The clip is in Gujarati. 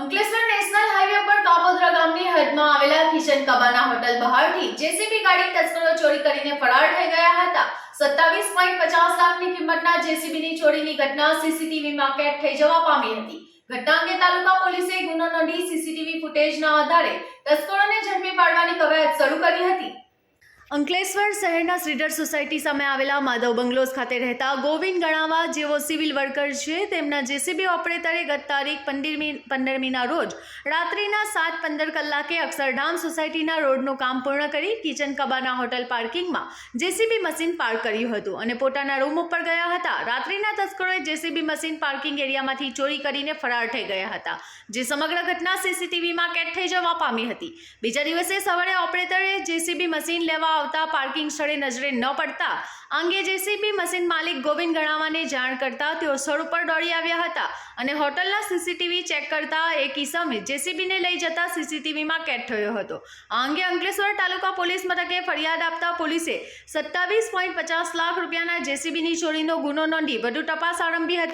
અંકલેશ્વર નેશનલ હાઈવે પર કાપોદ્રા ગામની હદમાં આવેલા કિચન કબાના હોટલ બહારથી જેસીબી ગાડી તસ્કરો ચોરી કરીને ફરાર થઈ ગયા હતા. સત્તાવીસ પોઈન્ટ પચાસ લાખની કિંમતના જેસીબીની ચોરીની ઘટના સીસીટીવીમાં કેદ થઈ જવા પામી હતી. ઘટના અંગે તાલુકા પોલીસે ગુનો નોંધી સીસીટીવી ફૂટેજના આધારે તસ્કરોને ઝડપી પાડવાની કવાયત શરૂ કરી હતી. અંકલેશ્વર શહેરના સ્રીડર સોસાયટી સામે આવેલા માધવ બંગલોઝ ખાતે રહેતા ગોવિંદ ગણાવા જેઓ સિવિલ વર્કર છે. તેમના જેસીબી ઓપરેટરે ગત તારીખ પંદરમી, પંદરમીના રોજ રાત્રિના સાત પંદર કલાકે અક્ષરધામ સોસાયટીના રોડનું કામ પૂર્ણ કરી કિચન કબાના હોટલ પાર્કિંગમાં જેસીબી મશીન પાર્ક કર્યું હતું અને પોતાના રૂમ ઉપર ગયા હતા. રાત્રિના તસ્કરોએ જેસીબી મશીન પાર્કિંગ એરિયામાંથી ચોરી કરીને ફરાર થઈ ગયા હતા, જે સમગ્ર ઘટના સીસીટીવીમાં કેદ થઈ જવા પામી હતી. બીજા દિવસે સવારે ઓપરેટરે જેસીબી મશીન લેવા આવતા પાર્કિંગ સ્થળે નજરે ન પડતા અંગે જેસીબી મશીન માલિક ગોવિંદ ગણાવાને જાણ કરતા તેઓ સ્થળ ઉપર દોડી આવ્યા હતા અને હોટલના સીસીટીવી ચેક કરતા એક ઈસમે જેસીબીને લઈ જતા સીસીટીવીમાં કેદ થયો હતો. આ અંગે અંકલેશ્વર તાલુકા પોલીસ મથકે ફરિયાદ આપતા પોલીસે સત્તાવીસ પોઈન્ટ પચાસ લાખ રૂપિયાના જેસીબીની ચોરીનો ગુનો નોંધી વધુ તપાસ આરંભી હતી.